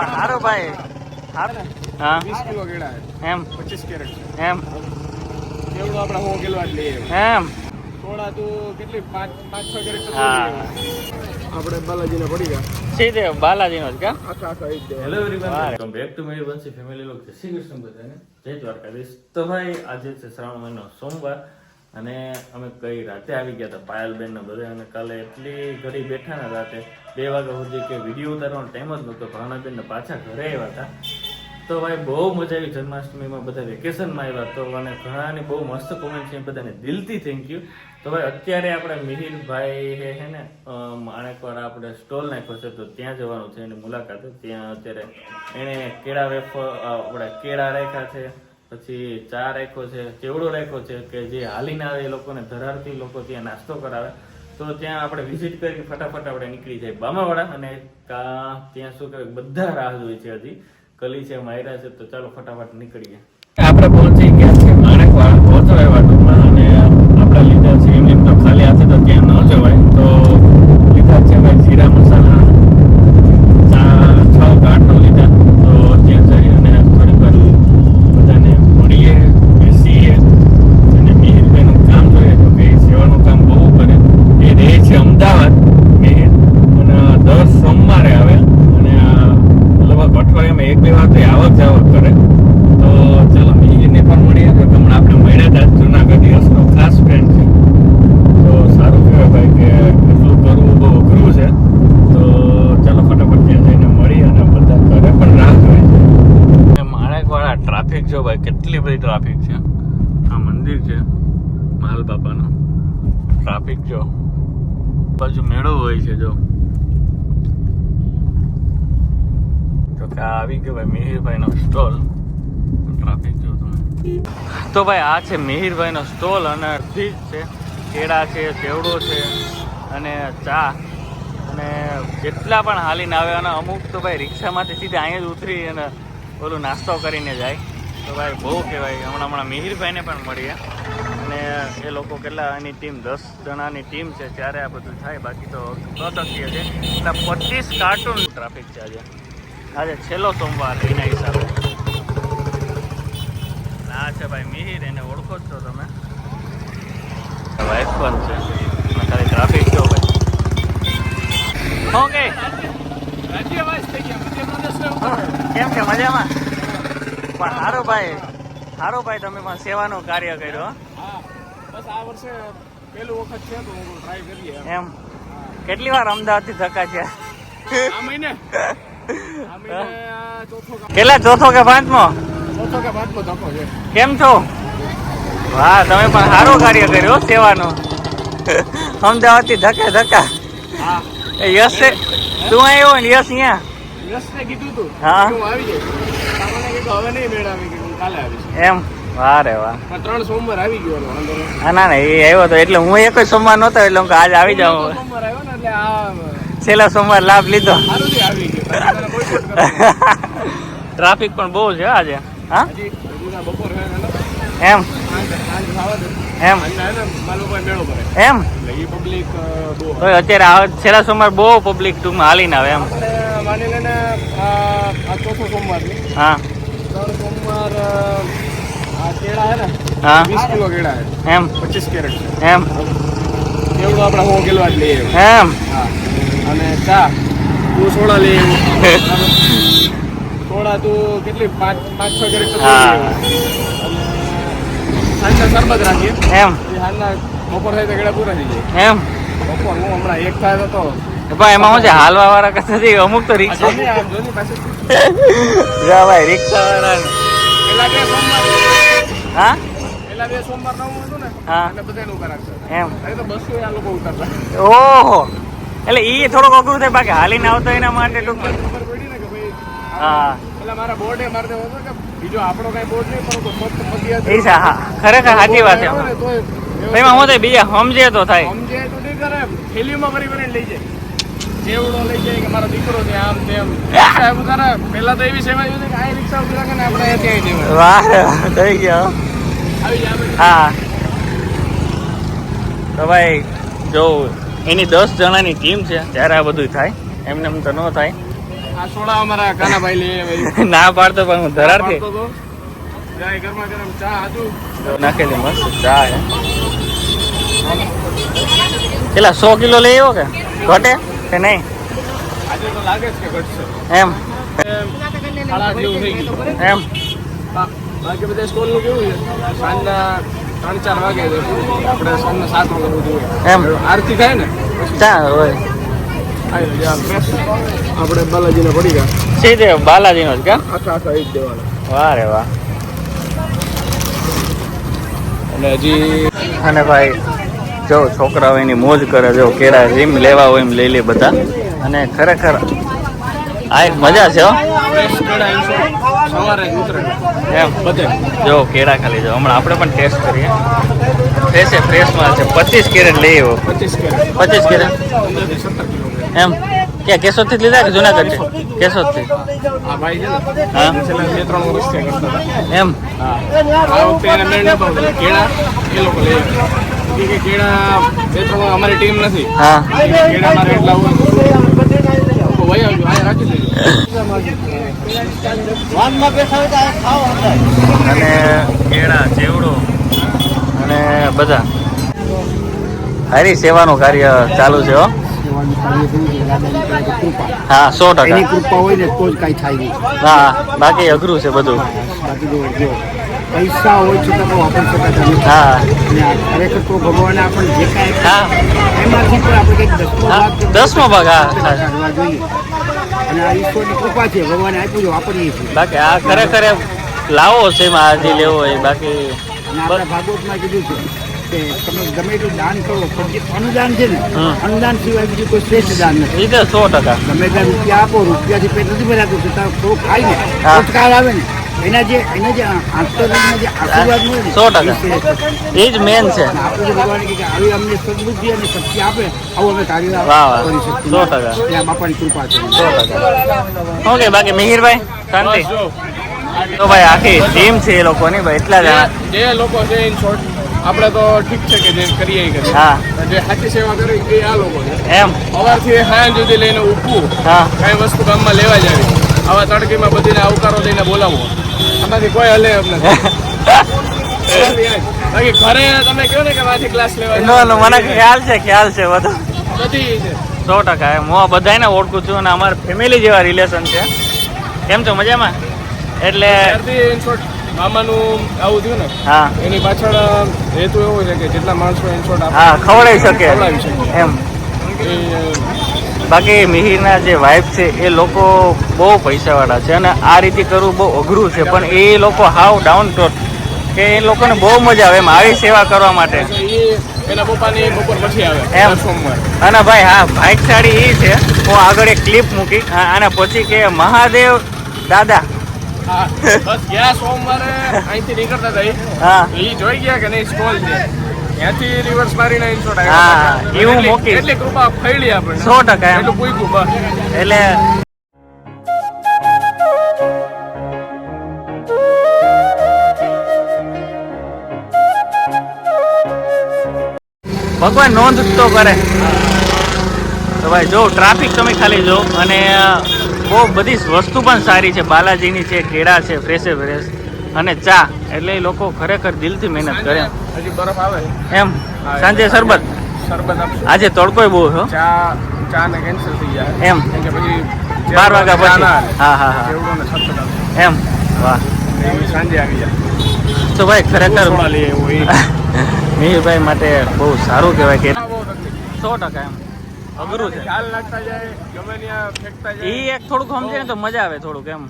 પણ સારું ભાઈ. હા? વીસ કિલો કેળા એમ? પચીસ કેરેટ એમ? કેવડું આપણે સો કિલો જ લઈએ એમ? થોડા તો કેટલી? પાંચ પાંચ છ કેરેટ હા. આપણે બાલાજીને પડી ગયા. સીધે જ કા? Hello everyone welcome back to my Vanshi family લોક જય શ્રી કૃષ્ણ બધાને. જય દ્વારકાધીશ. તો ભાઈ આજે છે શ્રાવણ મહિનો સોમવાર. અને અમે કઈ રાતે આવી ગયા હતા પાયલબેન ને બધા. અને કાલે એટલી ઘડી બેઠા ને રાતે, બે વાગ્યા સુધી કે વીડિયો ઉતારવાનો ટાઈમ જ નહોતો ભાવનાબેન ને પાછા ઘરે આવ્યા હતા તો ભાઈ બહુ મજા આવી, જન્માષ્ટમીમાં બધા વેકેશનમાં આવ્યા. તો અને ઘણાની બહુ મસ્ત કોમેન્ટ છે, બધાને દિલથી થેન્ક યુ તો ભાઈ અત્યારે આપણે મિહિરભાઈ હે ને માણેકવાળા આપણે સ્ટોલ નાખ્યો છે, તો ત્યાં જવાનું છે. એની મુલાકાત ત્યાં અત્યારે એણે કેળા વેફ આપણે કેળા રાખ્યા છે. પછી ચા રાખ્યો છે, ચેવડો રાખ્યો છે કે જે હાલીને આવે એ લોકોને ધરારતી લોકો ત્યાં નાસ્તો કરાવે. તો ત્યાં આપણે વિઝિટ કરી ફટાફટ આપણે નીકળી જાય બામાવાડા અને ત્યાં શું કહેવાય, બધા રાહ જોઈ છે હજી. કલી છે, માયરા છે, તો ચાલો ફટાફટ નીકળીએ. આપણે પહોંચી ગયા છે માણેકવાળા પહોંચો એવા ટૂંકમાં અને આપણે લીધા છે એમ એમ તો ખાલી હાથે તો ત્યાં ન જવાય તો લીધા છે ભાઈ જીરા મસાલા ચા છ કાર્ટો લીધા તો ત્યાં જઈ અને થોડીક વાર બધાને મળીએ બેસીએ અને મિહિરભાઈનું કામ જોઈએ તો કે એ સેવાનું કામ બહુ કરે એ રહે છે અમદાવાદ મિહિર અને દર સોમવારે આવે અને આ લગભગ અઠવાડિયામાં એક બે વાર તો એ આવક જાવક કરે તો ચાલો મિહિરને પણ મળીએ તો હમણાં આપણે મળ્યા હતા જુનાગઢ યશનો ખાસ ફ્રેન્ડ છે તો સારું કહેવાય ભાઈ કે એટલું કરવું બહુ અઘરું છે તો ચાલો ફટાફટ ત્યાં જઈને મળી અને બધા ઘરે પણ રાહ જોઈ છે માણેકવાળા ટ્રાફિક જો ભાઈ કેટલી બધી ટ્રાફિક છે આ મંદિર છે માલ બાપાનું. ટ્રાફિક જો. બાજુ મેળો હોય છે જો. તો કે આવી ગયો ભાઈ મિહિરભાઈનો સ્ટોલ. ટ્રાફિક જો તમે. તો ભાઈ આ છે મિહિરભાઈનો સ્ટોલ અને અડધી છે. કેળા છે ચેવડો છે અને ચા. અને જેટલા પણ હાલીને આવે અને અમુક તો ભાઈ રિક્ષામાંથી સીધા અહીંયા જ ઉતરી અને ઓલું નાસ્તો કરીને જાય. તો ભાઈ બહુ કહેવાય. હમણાં હમણાં મિહિરભાઈને પણ મળીએ. અને એ લોકો કેટલા, એની ટીમ દસ જણાની ટીમ છે ત્યારે આ બધું થાય, બાકી તો અશક્ય છે. એટલે પચીસ કાર્ટૂન ટ્રાફિક છે આજે. આજે છેલ્લો સોમવાર એના હિસાબે. ના છે ભાઈ મિહિર, એને ઓળખો જ છો તમે. વાઇફ પણ છે. ખાલી ટ્રાફિક જો ભાઈ. ઓકે કેમ કે મજામાં? પણ હારો ભાઈ હારો ભાઈ, તમે પણ સેવાનું કાર્ય કર્યું આ વર્ષે પહેલું વખત છે તો હું ટ્રાય કરીએ. એમ. કેટલી વાર અમદાવાદથી ધક્કા છે? આ મહિને? કેટલા? ચોથો કે પાંચમો? ચોથો કે પાંચમો ધક્કો છે. કેમ છો? વાહ તમે પણ સારું કાર્ય કર્યું હો, સેવાનું. અમદાવાદથી ધક્કે ધક્કા. હા. એ યશ છે તું આવ્યો ને યસ અહીંયા? યશને કીધું તું. હા. હું આવી જઈશ હવે નહીં મેળ આવી કે કાલે આવીશ. એમ. વાહ. રે વાહ ત્રણ સોમવાર આવી ગયો ના હા ના ના એ આવ્યો તો એટલે હું એક જ સોમવાર નહોતો એટલે હું આજ આવી જાઉં. સોમવાર આવ્યો ને એટલે આ છેલ્લા સોમવાર લાભ લીધો. આવી ગયો. ટ્રાફિક પણ બહુ છે આજે હા? એમ? એમ? એમ? પબ્લિક તો અત્યારે આ છેલ્લા સોમવાર બહુ પબ્લિક ટૂંકમાં હાલીને આવે એમ. માની લઈને આ ચોથો સોમવાર હા. ત્રણ સોમવાર હે હા. વીસ કિલો કેળા છે એમ. પચીસ કેરેટ એમ. એવડું આપણે સો કિલો જ લઈએ એમ. હા. અને ચા. તું સોડા લઈ સોડા તું કેટલી? પાંચ પાંચ છ કેરેટ હા. સાંજના શરબત રાખીએ. એમ. સાંજના બપોર થાય તો કેળા પૂરા થઈ જાય. એમ. બપોર હું હમણાં એક થાય તો પણ એમાં શું છે હાલવા વાળા કથાથી અમુક તો રિક્ષા જા ભાઈ રિક્ષા વાળા. હા? પેલા બે સોમવાર નવું હતું ને હા. એટલે બધાને ઊભા રાખતા એમ. એટલે તો બસો આ લોકો ઉતારતા ઓહો. એટલે ઈ થોડોક અઘરું થાય બાકી હાલીને આવતો એના માટે ટૂંક ખબર પડી ને કે ભાઈ હા. એટલે મારા બોર્ડે મારે દેવો હતો કે બીજો આપણો કઈ બોર્ડ નહીં પરંતુ ફક્ત એ સા- હા. ખરેખર સાચી વાત છે. એમાં હું તો બીજા સમજે તો થાય. સમજે તો નહીં કરે થેલીમાં કરી કરીને લઈ જાય. જેવડો લઈ જાય કે મારો દીકરો છે આમ તેમ. સાહેબ તારે પહેલા તો એવી સેવા જોઈ કે આ રિક્ષા ઊભી રાખે ને આપણે ત્યાં દેવા વાહ વાહ, થઈ ગયો. આવી જાય હા. તો ભાઈ જો એની દસ જણાની ટીમ છે ત્યારે આ બધું થાય એમને એમ તો ન થાય. આ સોડા અમારા કાનાભાઈ લે ના પાડતો પણ હું ચા આજુ નાખેલી મસ્ત ચા હે કેટલા સો કિલો લઈ આવ્યો કે? ઘટે? કે નહીં? એમ. એમ, બાકી બધા સ્કૂલનું કેવું છે સાંજના ત્રણ ચાર વાગે. આપણે સાંજના સાત વાગે સુધી એમ. આરતી થાય ને ચા હોય. આપણે બાલાજીને પડી ગયા સીધે બાલાજીનો જ કા? આખા આખા એ જ દેવાના વાહ રે વાહ. અને હજી અને ભાઈ જો છોકરાઓ એની મોજ કરે જો કેળા રીમ લેવા હોય એમ લઈ લે બધા. અને ખરેખર આ એક મજા છે જ કેળા ખાલી જો. હમણાં આપણે પણ ટેસ્ટ કરીએ. ફ્રેશ ફ્રેશમાં ફ્રેશ છે. પચીસ કેરેટ લઈ આવ્યો. પચીસ કેરેટ. પચીસ કેરેટ? એમ. ક્યાં કેશોદથી લીધા કે જુનાગઢથી કેશોદથી એમ. કે કેળા બે ત્રણ અમારી ટીમ નથી. હા. કેળા મારે એટલા હોય. અને કેળા ચેવડો અને બધા. હારી સેવાનું કાર્ય ચાલુ છે હો. હા સો ટકા. કૃપા હોય ને તો જ કાંઈ થાય નહીં. હા બાકી અઘરું છે બધું. બાકી પૈસા હોય છે તમે વાપરી શકાતા નથી હા. આ ખરેખર તો ભગવાને આપણને જે કાંઈ હા. એમાંથી પણ આપણે કંઈક દસમો ભાગ દસમો ભાગ, હા. કાઢવા જોઈએ. અને આ ઈશ્વરની કૃપા છે ભગવાને આપ્યું છે વાપરીએ છીએ. બાકી આ ખરેખર લાવો છે એમાં લેવો એ બાકી અને આપણા ભાગવતમાં કીધું છે કે તમે ગમે એટલું દાન કરો પણ જે અનુદાન છે ને અનુદાન સિવાય બીજું કોઈ શ્રેષ્ઠ દાન નથી. એ તો સો ટકા. ગમે ત્યાં રૂપિયા આપો રૂપિયાથી પેટ નથી ભરાતું છતાં થોડું ખાય ને હા. આવે ને એના જે એના જે આંતરના જે આશીર્વાદ મળે ને સો ટકા. એ જ મેન છે. આપણે ભગવાન કે આવી અમને સદબુદ્ધિ અને શક્તિ આપે આવું અમે કાર્ય વાહ, વાહ. કરી શકીએ. સો ટકા. ત્યાં બાપાની કૃપા છે. સો ટકા. ઓકે બાકી મિહિરભાઈ શાંતિ? તો ભાઈ આખી ટીમ છે એ લોકોની ભાઈ એટલા જણા. જે લોકો છે ઇન શોર્ટ આપણે તો ઠીક છે કે જે કરીએ કરીએ. હા. જે સાચી સેવા કરી એ આ લોકો છે. એમ? સવારથી સાંજ સુધી લઈને ઉઠવું હા. કાંઈ વસ્તુ ગામમાં લેવા જાવી. આવા તડકીમાં બધીને આવકારો લઈને બોલાવો આમાંથી કોઈ હલે એમ નથી બાકી ઘરે તમે કહો ને કે મારી ક્લાસ લેવા નો મને ખ્યાલ છે ખ્યાલ છે બધું. બધી સો ટકા એમ. હું આ બધાને ઓળખું છું અને અમારા ફેમિલી જેવા રિલેશન છે. કેમ છો મજામાં? એટલે મામાનું આવું થયું ને હા. એની પાછળ હેતુ એવો છે કે જેટલા માણસો ઇન્સોર્ટ હા ખવડાવી શકે. એમ. બાકી મિહિરના જે વાઇફ છે એ લોકો બહુ પૈસાવાળા છે અને આ રીતે કરવું બહુ અઘરું છે. પણ એ લોકો હાવ ડાઉન ટુ કે એ લોકોને બહુ મજા આવે એમ આવી સેવા કરવા માટે. એના પપ્પાની બપોર પછી આવે એમ. સોમવાર. અને ભાઈ હા ભાઈકશાળી એ છે. હું આગળ એક ક્લિપ મૂકી અને પછી કે મહાદેવ દાદા. હા બસ ગયા સોમવારે અહીંથી નીકળતા હતા ઈ જોઈ ગયા કે નહીં સ્ટોલ છે. ત્યાંથી રિવર્સ મારીને ઇન્શોટ હા, હું એટલી-. કૃપા ફેલી આપણને. સો ટકા એટલું પૂછ્યું બસ એટલે ભગવાન નોંધ તો કરે. તો ભાઈ જો ટ્રાફિક તમે ખાલી જો અને બહુ બધી વસ્તુ પણ સારી છે. બાલાજીની છે કેળા છે ફ્રેશે ફ્રેશ અને ચા. એટલે એ લોકો ખરેખર દિલથી મહેનત કરે. હજી બરફ આવે? એમ. સાંજે શરબત. શરબત આજે તડકોય બહુ છો ચા ચા ને કેન્સલ થઈ જાય એમ. કે પછી બાર વાગ્યા પછી. હા હા હા. એમ. વાહ. સાંજે આવી જાય. તો ભાઈ ખરેખર મિહિરભાઈ માટે બહુ સારું કહેવાય કે. સો ટકા એમ. અઘરું છે. ખ્યાલ નાખતા જાય ગમે ત્યાં ફેંકતા જાય. એ એક થોડુંક સમજે ને તો મજા આવે થોડુંક એમ.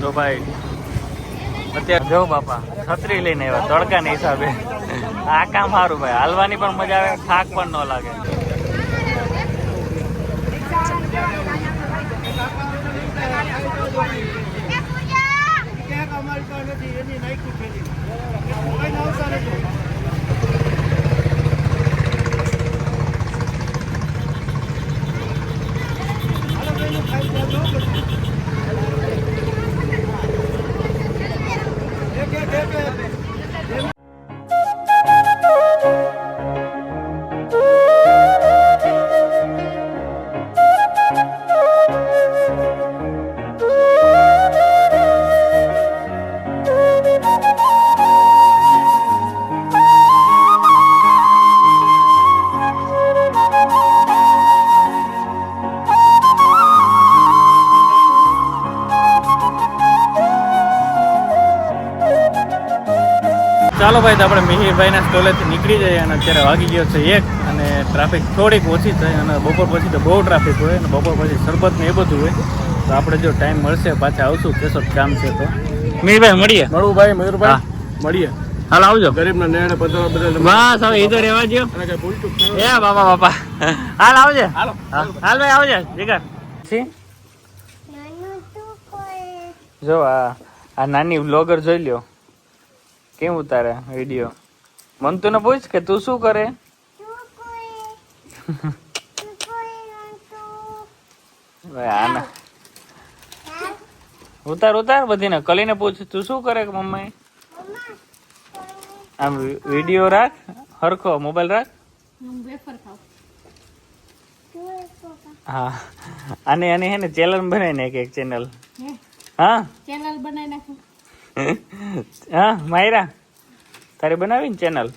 તો ભાઈ અત્યારે જો બાપા છત્રી લઈને આવ્યા તડકાના હિસાબે. આ કામ સારું ભાઈ હાલવાની પણ મજા આવે થાક પણ ન લાગે. અમારી તો નથી એની નાખી ખેલી ચાલો ભાઈ તો આપણે મિહિરભાઈના સ્ટોલેથી નીકળી જઈએ અને અત્યારે વાગી ગયો છે એક અને ટ્રાફિક થોડીક ઓછી થઈ અને બપોર પછી તો બહુ ટ્રાફિક હોય અને બપોર પછી શરબત ને એ બધું હોય. તો આપણે જો ટાઈમ મળશે પાછા આવશું કેશોદ કામ છે તો. મિહિરભાઈ મળીએ? મળવું ભાઈ મયુરભાઈ મળીએ. હાલ આવજો. ગરીબના નેણે પધારો બધા બસ હવે ઈધર રહેવા દો થયું એ બાપા બાપા હાલ આવજે. હાલો. હાલ ભાઈ આવજે. જીગર. છી જો આ આ નાની બ્લોગર જોઈ લ્યો. કેમ ઉતારે વીડિયો? મંતુ ને પૂછ કે તું શું કરે? આના. ઉતાર ઉતાર બધીને. કલીને પૂછ તું શું કરે કે મમ્મી? આમ વીડિયો રાખ હરખો મોબાઈલ રાખ. હા. અને અને હે ને ચેનલ બનાવી નાખ એક ચેનલ. હા? ચેનલ બનાવી નાખું. હા માયરા તારે બનાવી ને ચેનલ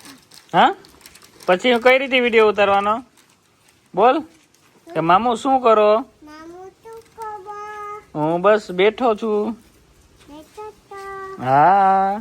હા? પછી હું કઈ રીતે વીડિયો ઉતારવાનો? બોલ કે મામુ શું કરો? હું બસ બેઠો છું. હા.